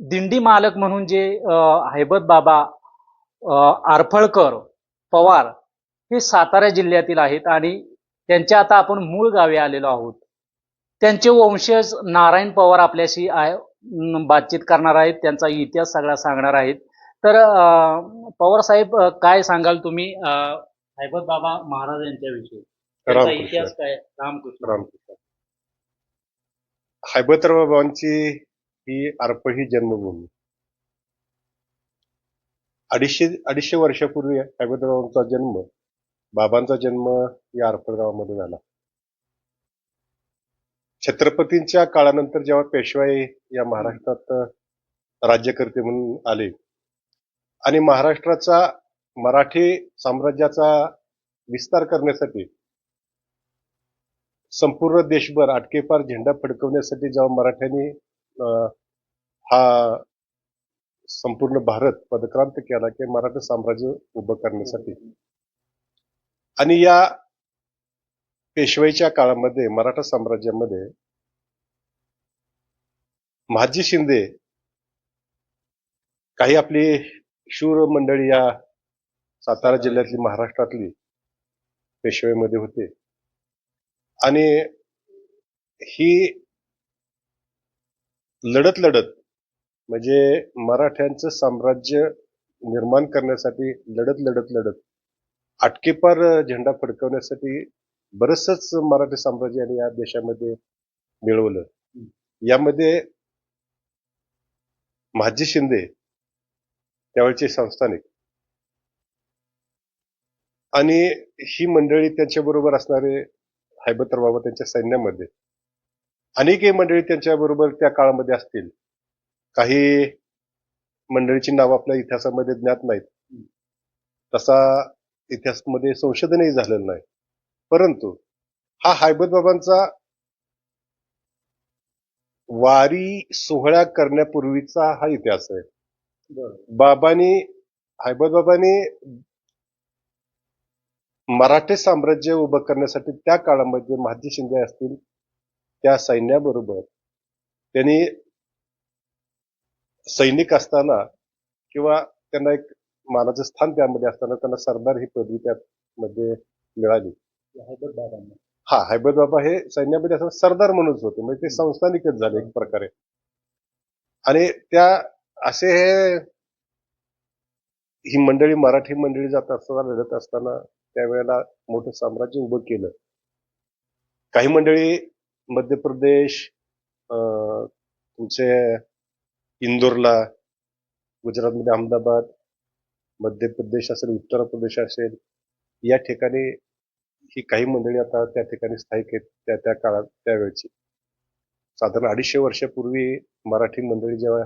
दिंडी मालक म्हणून जे हैबत बाबा आरफळकर पवार हे सातारा जिल्ह्यातील आहेत आणि त्यांच्या आता आपण मूळ गावी आलेलो आहोत. त्यांचे वंशज नारायण पवार आपल्याशी बातचीत करणार आहेत त्यांचा इतिहास सगळा सांगणार आहेत. तर पवार साहेब काय सांगाल तुम्ही हैबत बाबा महाराज यांच्याविषयी? त्यांचा. इतिहास काय रामकृष्ण. रामकृष्ण. हैबतराव बाबांची ही अर्प ही जन्मभूमी. अडीचशे अडीचशे वर्षापूर्वी हैबतरावांचा जन्म बाबांचा जन्म या अर्पळ गावामध्ये झाला. छत्रपतींच्या काळानंतर जेव्हा पेशवाई या महाराष्ट्रात राज्यकर्ते म्हणून आले आणि महाराष्ट्राचा मराठी साम्राज्याचा विस्तार करण्यासाठी संपूर्ण देशभर आटकेपार झेंडा फडकवण्यासाठी जेव्हा मराठ्यांनी हा संपूर्ण भारत पदक्रांत केला की मराठा साम्राज्य उभं करण्यासाठी. आणि या पेशवाईच्या काळामध्ये मराठा साम्राज्यामध्ये महाजी शिंदे काही आपली शूर मंडळी या सातारा जिल्ह्यातली महाराष्ट्रातली पेशवाईमध्ये होते. आणि ही लढत लढत म्हणजे मराठ्यांचं साम्राज्य निर्माण करण्यासाठी लढत लढत लढत आटकेपार झेंडा फडकवण्यासाठी बरचसच मराठी साम्राज्य आणि या देशामध्ये मिळवलं. यामध्ये महाजी शिंदे त्यावेळचे संस्थानिक आणि ही मंडळी त्यांच्याबरोबर असणारे हैबतर बाबा त्यांच्या सैन्यामध्ये अनेकही मंडळी त्यांच्याबरोबर त्या काळामध्ये असतील. काही मंडळीची नाव आपल्या इतिहासामध्ये ज्ञात नाहीत. तसा इतिहासामध्ये संशोधनही झालेलं नाही. परंतु हा हैबत बाबांचा वारी सोहळा करण्यापूर्वीचा हा इतिहास आहे. बाबांनी हैबत बाबांनी मराठी साम्राज्य उभं करण्यासाठी त्या काळामध्ये महाजी शिंदे असतील त्या सैन्याबरोबर त्यांनी सैनिक असताना किंवा त्यांना एक मानाचं स्थान त्यामध्ये असताना त्यांना सरदार ही पदवी त्यामध्ये मिळाली. हा हैबत बाबा हे सैन्यामध्ये असताना सरदार म्हणूनच होते. म्हणजे ते संस्थानिकच झाले एक प्रकारे. आणि त्या असे हे ही मंडळी मराठी मंडळी जात असताना लढत असताना त्यावेळेला मोठं साम्राज्य उभं केलं. काही मंडळी मध्य प्रदेश तुमचे इंदोरला गुजरातमध्ये अहमदाबाद मध्य प्रदेश असेल उत्तर प्रदेश असेल या ठिकाणी ही काही मंडळी आता त्या ठिकाणी स्थायिक आहेत त्या त्या काळात त्यावेळची साधारण अडीचशे वर्षापूर्वी मराठी मंडळी जेव्हा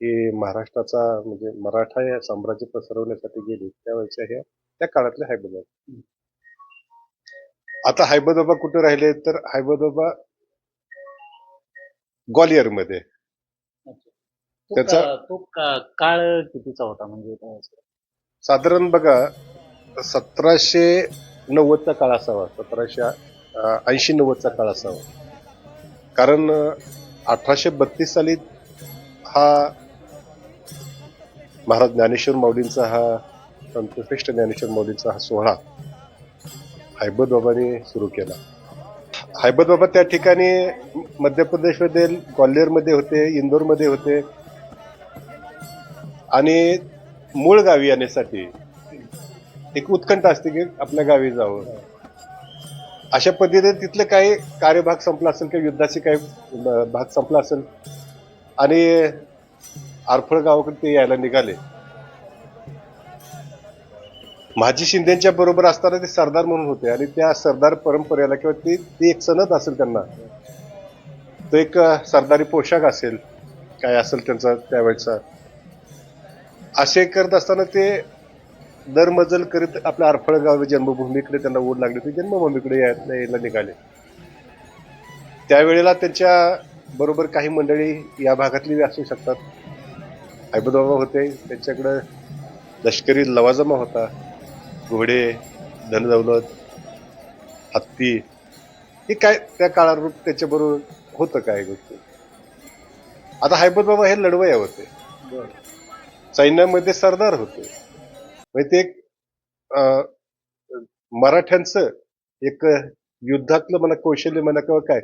ही महाराष्ट्राचा म्हणजे मराठा या साम्राज्य पसरवण्यासाठी गेली त्यावेळेच्या ह्या त्या काळातल्या हैबत आता बाबा कुठे राहिले तर हैबत बाबा ग्वालियरमध्ये तो त्याचा- तो काळ कितीचा होता म्हणजे? साधारण बघा सतराशे नव्वदचा काळ असावा. सतराशे ऐंशी नव्वदचा काळ असावा. कारण अठराशे बत्तीस साली हा महाराज ज्ञानेश्वर माऊलींचा हा संतश्रेष्ठ ज्ञानेश्वर माऊलींचा हा सोहळा हैबत सुरू केला. हैबत बाबा त्या ठिकाणी मध्य प्रदेशमध्ये ग्वाल्हेरमध्ये होते इंदोरमध्ये होते. आणि मूळ गावी येण्यासाठी एक उत्कंठ असते की आपल्या गावी जावं. अशा पद्धतीने तिथलं काही कार्यभाग संपला असेल किंवा युद्धाचे काही भाग संपला असेल. आणि आरफळ गावाकडे ते यायला निघाले. माझी शिंदेच्या बरोबर असताना ते सरदार म्हणून होते आणि त्या सरदार परंपरेला किंवा ती ती एक सनद असेल त्यांना. तो एक सरदारी पोशाख असेल काय असेल त्यांचा त्यावेळेचा. असे करत असताना ते दरमजल करीत आपल्या आरफळगाव जन्मभूमीकडे त्यांना ओढ लागली होती. जन्मभूमीकडे यायला निघाले. त्यावेळेला त्यांच्या बरोबर काही मंडळी या भागातली असू शकतात. हैबतबाबा होते त्यांच्याकडं लष्करी लवाजमा होता. घोडे धनदौलत हत्ती हे काय त्या काळारूप त्याच्याबरोबर होतं काय गोष्टी? आता हैबत बाबा हे लढवया होते. सैन्यामध्ये सरदार होते. म्हणजे ते एक मराठ्यांचं एक युद्धातलं मला कौशल्य म्हणा किंवा काय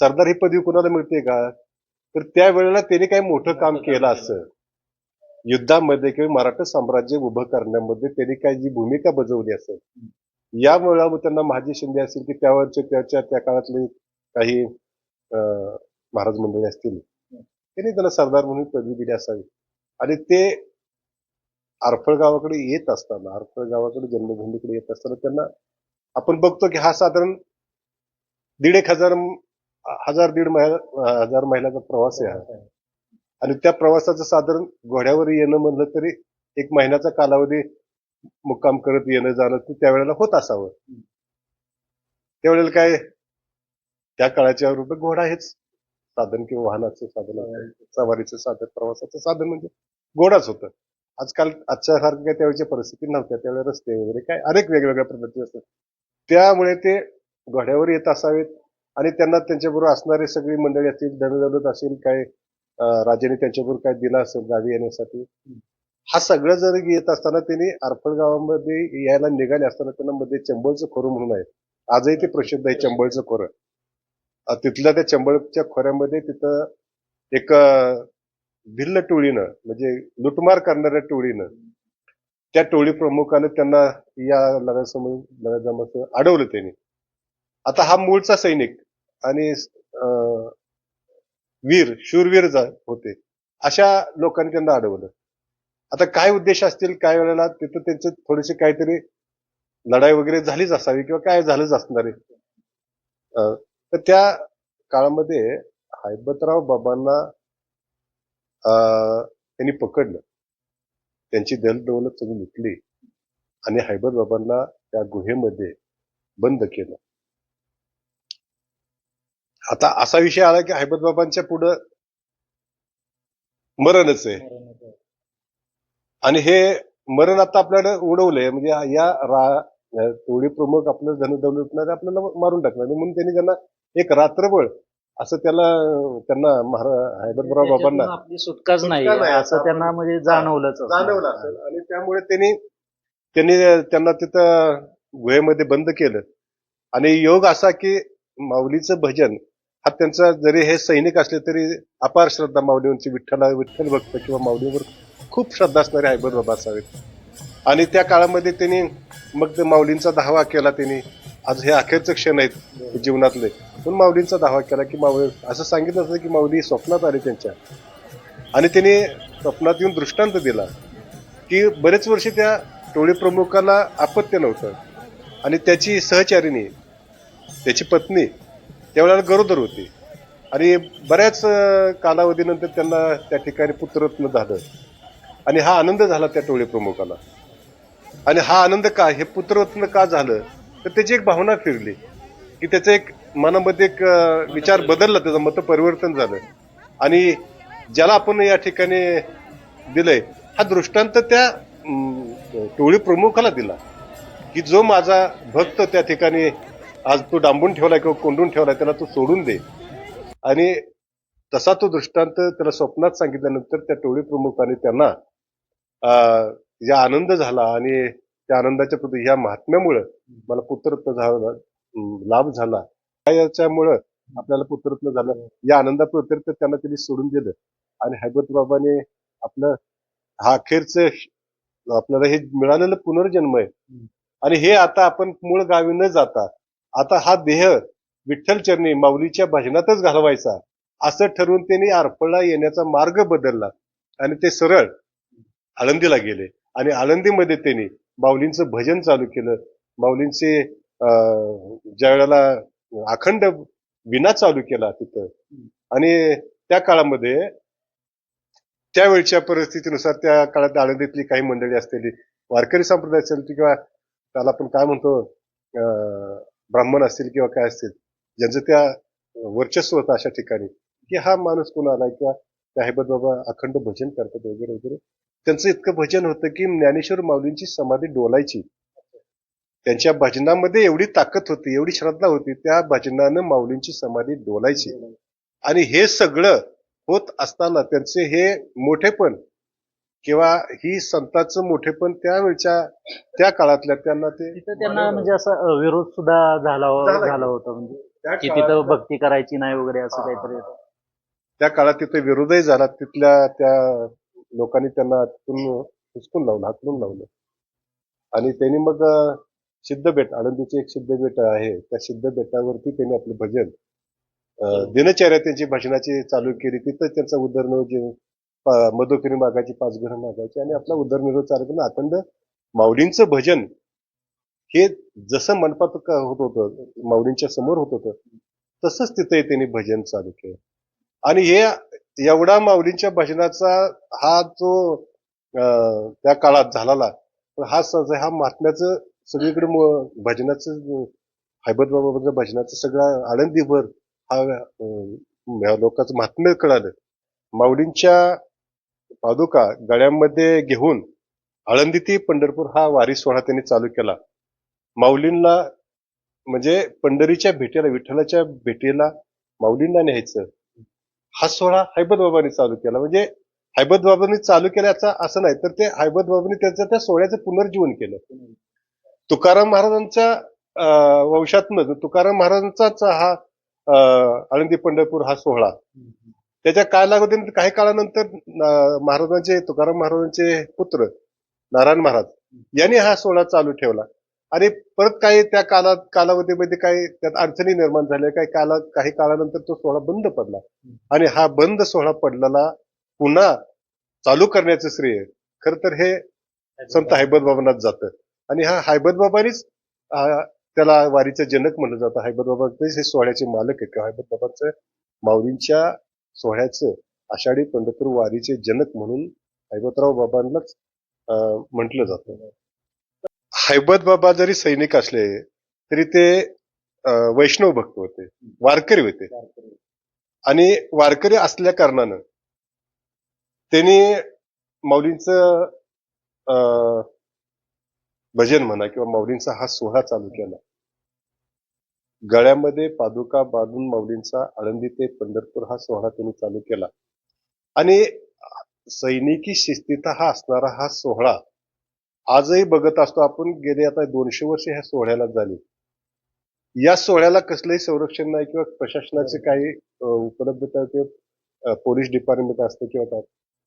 सरदार ही पदवी कुणाला मिळते का? तर त्यावेळेला त्यांनी काही मोठं काम केलं असं. युद्धामध्ये किंवा मराठा साम्राज्य उभं करण्यामध्ये त्यांनी काय जी भूमिका बजावली असेल यामुळे त्यांना महाजी शिंदे असतील की त्यावरचे त्याच्या त्या काळातले काही अं, महाराज मंडळी असतील त्यांनी त्यांना सरदार म्हणून पदवी दिली असावी आणि ते आरफळ गावाकडे येत असताना आरफळ गावाकडे जन्मभूमीकडे येत असताना त्यांना आपण बघतो की हा साधारण दीड एक हजार हजार दीड महिला हजार महिलाचा प्रवास आहे हा. आणि त्या प्रवासाचं साधारण घोड्यावर येणं म्हणलं तरी एक महिन्याचा कालावधी मुक्काम करत येणं जाणं ते त्यावेळेला होत असावं. त्यावेळेला काय? त्या काळाच्या रूपात घोडा हेच साधन किंवा वाहनाचं साधन सवारीचं साधन प्रवासाचं साधन म्हणजे घोडाच होतं. आजकाल आजच्या सारखं काय त्यावेळेची परिस्थिती नव्हत्या. त्यावेळेला रस्ते वगैरे काय अनेक वेगवेगळ्या पद्धती असतात. त्यामुळे ते घोड्यावर येत असावेत आणि त्यांना त्यांच्याबरोबर असणारी सगळी मंडळी असतील धनदौलत असेल काय राजाने त्यांच्याबरोबर काय दिला असेल गावी येण्यासाठी? हा सगळं जर येत असताना त्यांनी आरफळ गावामध्ये यायला निघाले असताना त्यांना मध्ये चंबळचं खोरं म्हणून आहे. आजही ते प्रसिद्ध आहे चंबळचं खोरं. तिथल्या त्या चंबळच्या खोऱ्यामध्ये तिथं एक भिल्ल टोळीनं म्हणजे लुटमार करणाऱ्या टोळीनं त्या टोळी प्रमुखानं त्यांना या लढ्यासमोर लढ्याजमाचं अडवलं त्यांनी. आता हा मूळचा सैनिक आणि वीर शूरवीर जा- होते. अशा लोकांनी त्यांना अडवलं. आता काय उद्देश असतील काय वेळेला तिथं त्यांचे थोडेसे काहीतरी लढाई वगैरे झालीच असावी किंवा काय झालंच असणार आहे. तर त्या काळामध्ये हैबतराव बाबांना अं, त्यांनी पकडलं. त्यांची दलदौलत सगळी लुटली. आणि हैबत बाबांना त्या गुहेमध्ये बंद केलं. आता असा विषय आला की हैबत बाबांच्या पुढं मरणच आहे. आणि हे मरण आता आपल्याला उडवलंय. म्हणजे या रा टोळी प्रमुख आपलं धनदौलतणार आपल्याला मारून टाकणार. म्हणून त्यांनी त्यांना एक रात्रभर असं त्याला त्यांना हैबतराव बाबांना आपली सुटकाच नाही. असं त्यांना म्हणजे जाणवलंच असेल. जाणवलं असेल आणि त्यामुळे त्यांनी त्यांनी त्यांना तिथं गुहेमध्ये बंद केलं. आणि योग असा की माऊलीचं भजन हा त्यांचा जरी हे सैनिक असले तरी अपार श्रद्धा माऊलीवरची विठ्ठला विठ्ठल भक्त किंवा माऊलीवर खूप श्रद्धा असणारे हायबर बाबा असावेत. आणि त्या काळामध्ये त्यांनी मग ते माऊलींचा दावा केला त्यांनी. आज हे अखेरचे क्षण आहेत जीवनातले. पण माऊलींचा दावा केला की माऊली असं सांगितलं असतं की माऊली स्वप्नात आली त्यांच्या. आणि त्यांनी स्वप्नात येऊन दृष्टांत दिला की बरेच वर्ष त्या टोळी प्रमुखाला आपत्य नव्हतं. आणि त्याची सहचारिणी त्याची पत्नी त्यावेळेला गरोदर होते. आणि बऱ्याच कालावधीनंतर त्यांना त्या ठिकाणी पुत्ररत्न झालं. आणि हा आनंद झाला त्या टोळी प्रमुखाला. आणि हा आनंद का हे पुत्ररत्न का झालं? तर त्याची एक भावना फिरली. की त्याचं एक मनामध्ये एक विचार बदलला त्याचं मत परिवर्तन झालं. आणि ज्याला आपण या ठिकाणी दिलंय हा दृष्टांत त्या टोळी प्रमुखाला दिला. की जो माझा भक्त त्या ठिकाणी आज तो डांबून ठेवलाय किंवा कोंडून ठेवलाय त्याला तो सोडून दे. आणि तसा तो दृष्टांत त्याला स्वप्नात सांगितल्यानंतर त्या टोळी प्रमुखाने त्यांना या आनंद झाला आणि त्या आनंदाच्या प्रती ह्या महात्म्यामुळं मला पुत्ररत्न झाला लाभ झाला. याच्यामुळं आपल्याला पुत्ररत्न झालं. या आनंदाप्रत्यर्थ त्यांना त्यांनी सोडून दिलं. आणि हैबत बाबाने आपलं हा अखेरचं आपल्याला हे मिळालेलं पुनर्जन्म आहे. आणि हे आता आपण मूळ गावी न जाता आता हा देह विठ्ठल चरणी माऊलीच्या भजनातच घालवायचा असं ठरवून त्यांनी आरपळला येण्याचा मार्ग बदलला आणि ते सरळ आळंदीला गेले. आणि आळंदीमध्ये त्यांनी माऊलींचं भजन चालू केलं. माऊलींचे ज्या वेळेला अखंड विना चालू केला तिथं. आणि त्या काळामध्ये त्यावेळच्या परिस्थितीनुसार त्या काळात आळंदीतली काही मंडळी असलेली वारकरी संप्रदाय असेल किंवा त्याला आपण काय म्हणतो ब्राह्मण असतील किंवा काय असतील ज्यांचं त्या वर्चस्व होतं अशा ठिकाणी. की हा माणूस कोण आलाय किंवा त्या बाबा अखंड भजन करतात वगैरे वगैरे. त्यांचं इतकं भजन होतं की ज्ञानेश्वर माऊलींची समाधी डोलायची. त्यांच्या भजनामध्ये एवढी ताकद होती एवढी श्रद्धा होती त्या भजनानं माऊलींची समाधी डोलायची. आणि हे सगळं होत असताना त्यांचे हे मोठेपण किंवा ही संतांचं मोठेपण त्यावेळच्या त्या काळातल्या त्यांना ते तिथं त्यांना म्हणजे असा विरोध सुद्धा झाला झाला. झाला होता म्हणजे. की तिथं भक्ती करायची नाही वगैरे असं हा, काहीतरी. हा, होतं. त्या काळात तिथे विरोधही झाला. तिथल्या त्या लोकांनी त्यांना तिथून हुसकून लावलं हाकलून लावलं. आणि त्यांनी मग सिद्धबेट आळंदीचे एक सिद्धबेट आहे. त्या सिद्धबेटावरती त्यांनी आपलं भजन दिनचर्या त्यांची भजनाची चालू केली. तिथं त्यांचा उदरनिर्वाह मधुकरी मागायची पाच घरं मागायची आणि आपला उदरनिर्वाह चालू करून अखंड माऊलींचं भजन हे जसं मनपात होत होतं माऊलींच्या समोर होत होतं तसंच तिथे त्यांनी भजन चालू केलं. आणि हे एवढा माऊलींच्या भजनाचा हा जो अं, त्या काळात झालेला हा सज हा महात्म्याचं सगळीकडे भजनाचं हैबत बाबाचं भजनाचं सगळं आळंदीभर हा लोकांचं महात्म्य कळालं. माऊलींच्या पादुका गळ्यामध्ये घेऊन आळंदी ते पंढरपूर हा वारी सोहळा त्यांनी चालू केला. माऊलींना म्हणजे पंढरीच्या भेटीला विठ्ठलाच्या भेटीला माऊलींना न्यायचं. हा सोहळा हैबत बाबांनी चालू केला. म्हणजे हैबत बाबांनी चालू केल्याचा असं नाही तर ते हैबत बाबांनी त्यांचं त्या सोहळ्याचं पुनर्जीवन केलं. तुकाराम महाराजांच्या अं, वंशातनं तुकाराम महाराजांचाच हा आळंदी पंढरपूर हा सोहळा. त्याच्या कालावधीनंतर काही काळानंतर महाराजांचे तुकाराम महाराजांचे पुत्र नारायण महाराज यांनी हा सोहळा चालू ठेवला. आणि परत काही त्या काला कालावधीमध्ये काही त्यात अडचणी निर्माण झाल्या. काही काला काही काळानंतर तो सोहळा बंद पडला. आणि हा बंद सोहळा पडलेला पुन्हा चालू करण्याचं श्रेय खर तर हे संत हैबत बाबांनाच जातं. आणि हा हैबत बाबांनीच त्याला वारीचं जनक म्हणलं जातं. हैबत बाबा हे सोहळ्याचे मालक आहेत. किंवा हैबत बाबांचं माऊलींच्या सोहळ्याचं आषाढी पंढरपूर वारीचे जनक म्हणून हैबतराव बाबांनाच अं, म्हटलं जातं. हैबत बाबा जरी सैनिक असले तरी ते अं, वैष्णव भक्त होते वारकरी होते. आणि वारकरी असल्या कारणानं त्यांनी माऊलींचं अं, भजन म्हणा किंवा माऊलींचा हा सोहळा चालू केला. गळ्यामध्ये पादुका बांधून माऊलींचा आळंदी ते पंढरपूर हा सोहळा त्यांनी चालू केला. आणि सैनिकी शिस्तीत हा असणारा हा सोहळा आजही बघत असतो आपण गेले आता दोनशे वर्ष ह्या सोहळ्याला झाली. या सोहळ्याला कसलंही संरक्षण नाही किंवा प्रशासनाचे काही उपलब्धता किंवा पोलीस डिपार्टमेंट असतं किंवा काय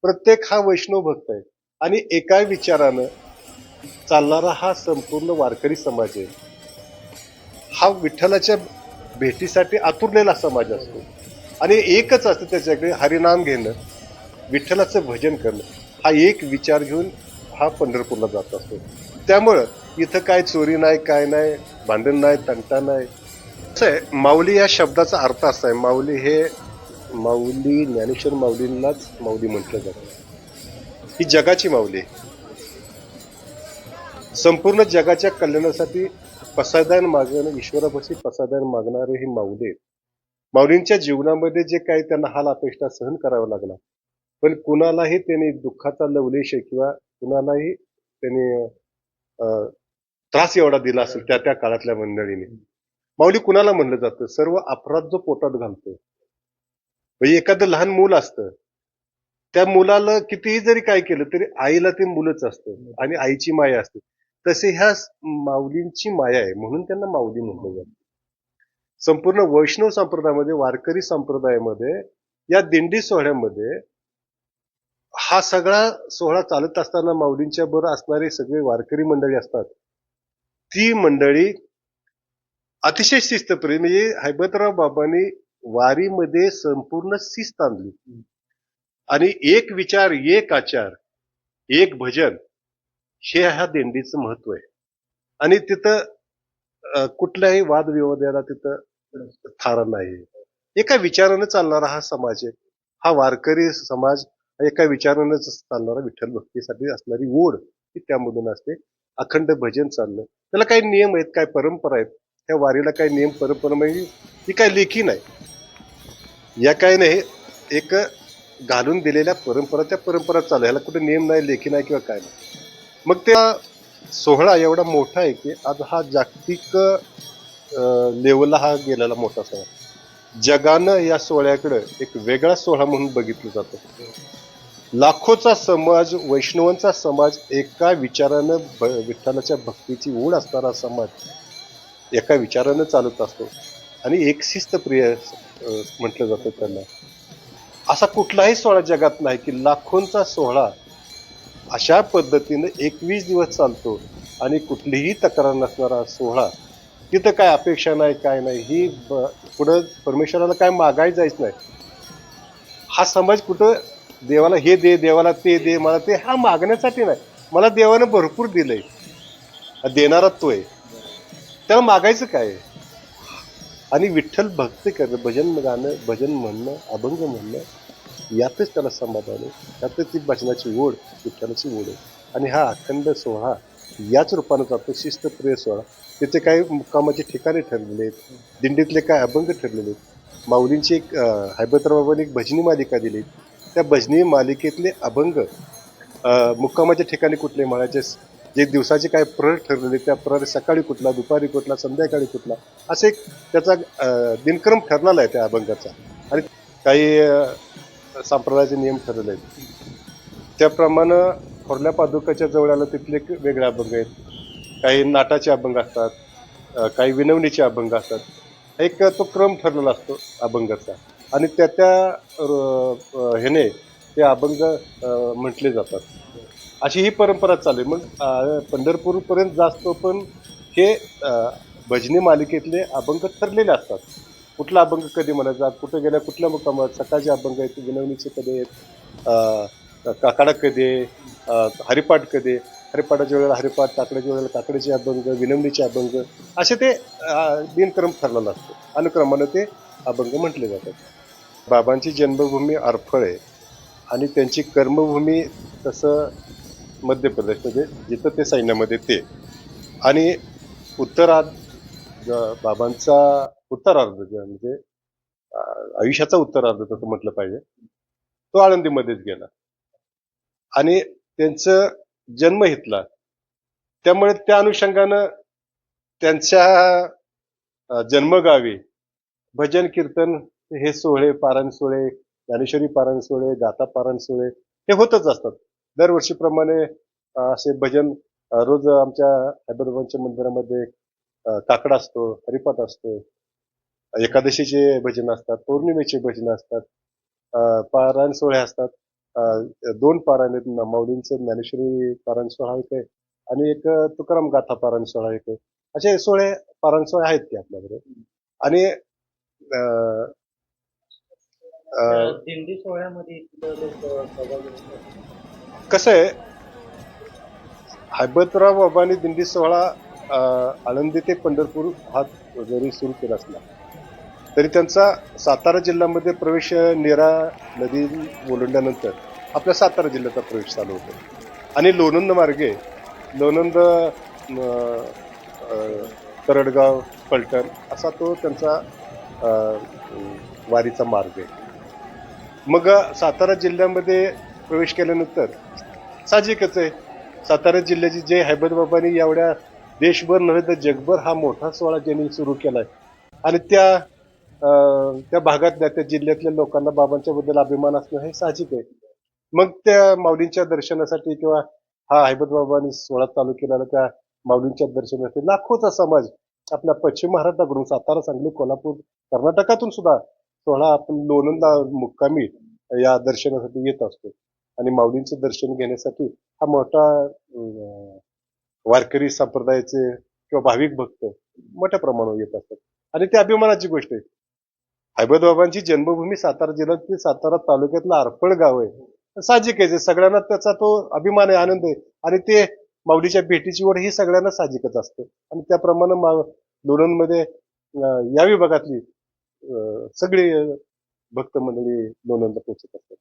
प्रत्येक हा वैष्णव भक्त आहे. आणि एका विचारानं चालणारा हा संपूर्ण वारकरी समाज आहे. हा विठ्ठलाच्या भेटीसाठी आतुरलेला समाज असतो. आणि एकच असतं त्याच्याकडे हरिनाम घेणं विठ्ठलाचं भजन करणं. हा एक विचार घेऊन हा पंढरपूरला जात असतो. त्यामुळं इथं काय चोरी नाही काय नाही भांडण नाही तंटा नाही. असं आहे माऊली या शब्दाचा अर्थ असा आहे माऊली हे माऊली ज्ञानेश्वर माऊलींनाच माऊली म्हटलं जातं. ही जगाची माऊली आहे. संपूर्ण जगाच्या कल्याणासाठी पसादान मागणं ईश्वरापाशी पसादान मागणारे हे माऊले माऊलींच्या जीवनामध्ये जे काही त्यांना हाल अपेक्षा सहन करावा लागला पण कुणालाही त्यांनी दुःखाचा लवलेश किंवा कुणालाही त्यांनी अं, त्रास एवढा दिला असेल त्या त्या काळातल्या मंडळीने. माऊली कुणाला म्हणलं जातं? सर्व अपराध जो पोटात घालतो म्हणजे एखादं लहान मूल असतं त्या मुलाला कितीही जरी काय केलं तरी आईला ते मुलंच असतं आणि आईची माया असते. तसे ह्या माऊलींची माया आहे. म्हणून त्यांना माऊली म्हटलं जातं. संपूर्ण वैष्णव संप्रदायामध्ये वारकरी संप्रदायामध्ये या दिंडी सोहळ्यामध्ये हा सगळा सोहळा चालत असताना माऊलींच्या बरोबर असणारे सगळे वारकरी मंडळी असतात. ती मंडळी अतिशय शिस्तप्रिय म्हणजे हैबतराव बाबांनी वारीमध्ये संपूर्ण शिस्त आणली. आणि एक विचार एक आचार एक भजन हे ह्या दिंडीचं महत्त्व आहे. आणि तिथं कुठल्याही वादविवादाला तिथं थारा नाही एका विचारानं चालणारा हा समाज आहे. हा वारकरी समाज एका विचारानं चालणारा विठ्ठल भक्तीसाठी असणारी ओढ ही त्यामधून असते. अखंड भजन चाललं त्याला काही नियम आहेत काय परंपरा आहेत. त्या वारीला काही नियम परंपरा म्हणजे ही काय लेखी नाही. या काय नाही एक घालून दिलेल्या परंपरा त्या परंपरा चालू ह्याला कुठे नियम नाही लेखी नाही किंवा काय नाही. मग त्या सोहळा एवढा मोठा आहे की आज हा जागतिक लेवलला हा गेलेला मोठा सोहळा. जगानं या सोहळ्याकडे एक वेगळा सोहळा म्हणून बघितलं जातं. लाखोचा समाज वैष्णवांचा समाज एका विचारानं ब- विठ्ठलाच्या भक्तीची ओढ असणारा समाज एका विचारानं चालत असतो. आणि एक शिस्तप्रिय म्हटलं जातं त्यांना. असा कुठलाही सोहळा जगात नाही की लाखोंचा सोहळा अशा पद्धतीनं एकवीस दिवस चालतो आणि कुठलीही तक्रार नसणारा सोहळा तिथं काय अपेक्षा नाही काय नाही ही ब- पुढं परमेश्वराला काय मागाय जायच नाही. हा समाज कुठं देवाला हे दे देवाला ते दे मला ते हा मागण्यासाठी नाही. मला देवानं भरपूर दिलंय. आहे देणारा तो आहे. त्याला मागायचं काय आणि विठ्ठल भक्ती करणं भजन गाणं भजन म्हणणं अभंग म्हणणं यातच त्याला समाधान आहे यातच ती भजनाची ओढ विठ्ठलाची ओढ आहे. आणि हा अखंड सोहळा याच रूपानं जातो शिस्तप्रिय सोहळा त्याचे काही मुक्कामाचे ठिकाणे ठरलेले आहेत. दिंडीतले काय अभंग ठरलेले आहेत. माऊलींची एक हैबतराबाबांनी एक भजनी मालिका दिली त्या भजनी मालिकेतले अभंग मुक्कामाच्या ठिकाणी कुठले? म्हणायचे जे दिवसाचे काय प्रहर ठरलेले त्या प्रहर सकाळी कुठला दुपारी कुठला संध्याकाळी कुठला असे एक त्याचा दिनक्रम ठरलेला आहे त्या अभंगाचा. आणि काही संप्रदायाचे नियम ठरवले आहेत. त्याप्रमाणे थोरल्या पादुकाच्या जवळ आलं तिथले एक वेगळे अभंग आहेत. काही नाटाचे अभंग असतात काही विनवणीचे अभंग असतात. एक तो क्रम ठरलेला असतो अभंगाचा. आणि त्या त्या ह्याने ते अभंग म्हटले जातात. अशी ही परंपरा चालू आहे. मग पंढरपूरपर्यंत जास्तो पण हे भजनी मालिकेतले अभंग ठरलेले असतात. कुठला अभंग कधी म्हणायचा? कुठं गेल्या कुठल्या मुकामात सकाळचे अभंग आहेत विनवणीचे कधी आहेत? काकडा कधी आहे, हरिपाठ कधी हरिपाठाच्या वेळेला हरिपाठ काकड्याच्या वेळेला काकड्याचे अभंग विनवणीचे अभंग असे ते दिनक्रम ठरलेला असतो. अनुक्रमानं ते अभंग म्हटले जातात. बाबांची जन्मभूमी आरफळे आहे आणि त्यांची कर्मभूमी तसं मध्य प्रदेश म्हणजे जिथं ते सैन्यामध्ये ते. आणि उत्तरात बाबांचा उत्तरार्ध जे म्हणजे आयुष्याचा उत्तरार्ध तसं म्हटलं पाहिजे. तो आळंदीमध्येच गेला. आणि त्यांचं जन्म घेतला. त्यामुळे त्या अनुषंगानं त्यांच्या जन्मगावी भजन कीर्तन हे सोहळे पारायण सोहळे ज्ञानेश्वरी पारायण सोहळे गाथा पारायण सोहळे हे होतच असतात. दरवर्षीप्रमाणे असे भजन रोज आमच्या हैदराबादच्या मंदिरामध्ये काकडा असतो हरिपाठ असतो एकादशीचे भजन असतात पौर्णिमेचे भजन असतात अं, पारायण सोहळे असतात. अं, दोन पारायण आहेत माऊलींचं ज्ञानेश्वरी पारायण सोहळा एक आहे आणि एक तुकाराम गाथा पारायण सोहळा एक आहे. असे सोहळे पारायण सोहळे आहेत की आपल्याकडे? आणि दिंडी सोहळ्यामध्ये. कसं आहे? हैबतराव बाबांनी दिंडी सोहळा आळंदी ते पंढरपूर हा जरी सुरू केला असला. तरी त्यांचा सातारा जिल्ह्यामध्ये प्रवेश नेरा नदी ओलांडल्यानंतर आपल्या सातारा जिल्ह्याचा प्रवेश चालू होतो. आणि लोणंद मार्गे लोणंद तरडगाव पलटण असा तो त्यांचा वारीचा मार्ग आहे. मग सातारा जिल्ह्यामध्ये प्रवेश केल्यानंतर साहजिकच आहे. सातारा जिल्ह्याची जे हैबत एवढ्या देशभर नव्हे तर जगभर हा मोठा सोहळा ज्यांनी सुरू केला आहे आणि त्या त्या भागातल्या त्या जिल्ह्यातल्या लोकांना बाबांच्या बद्दल अभिमान असणं हे साहजिक आहे. मग त्या माऊलींच्या दर्शनासाठी किंवा हा हैबत बाबांनी सोहळा चालू केलेला त्या माऊलींच्या दर्शनासाठी लाखोचा समाज आपल्या पश्चिम महाराष्ट्राकडून सातारा सांगली कोल्हापूर कर्नाटकातून सुद्धा सोहळा आपण लोणंदला मुक्कामी या दर्शनासाठी येत असतो. आणि माऊलींचं दर्शन घेण्यासाठी हा मोठा वारकरी संप्रदायाचे किंवा भाविक भक्त मोठ्या प्रमाणावर येत असतात. आणि ते अभिमानाची गोष्ट आहे. हैबत बाबांची जन्मभूमी सातारा जिल्ह्यातील सातारा तालुक्यातलं आरपळ गाव आहे. साहजिक आहे सगळ्यांना त्याचा तो अभिमान आहे आनंद आहे. आणि ते माऊलीच्या भेटीची ओढ ही सगळ्यांना साहजिकच असते. आणि त्याप्रमाणे मा लोणंदमध्ये या विभागातली सगळी भक्त मंडळी लोणंदला पोहोचत असतात.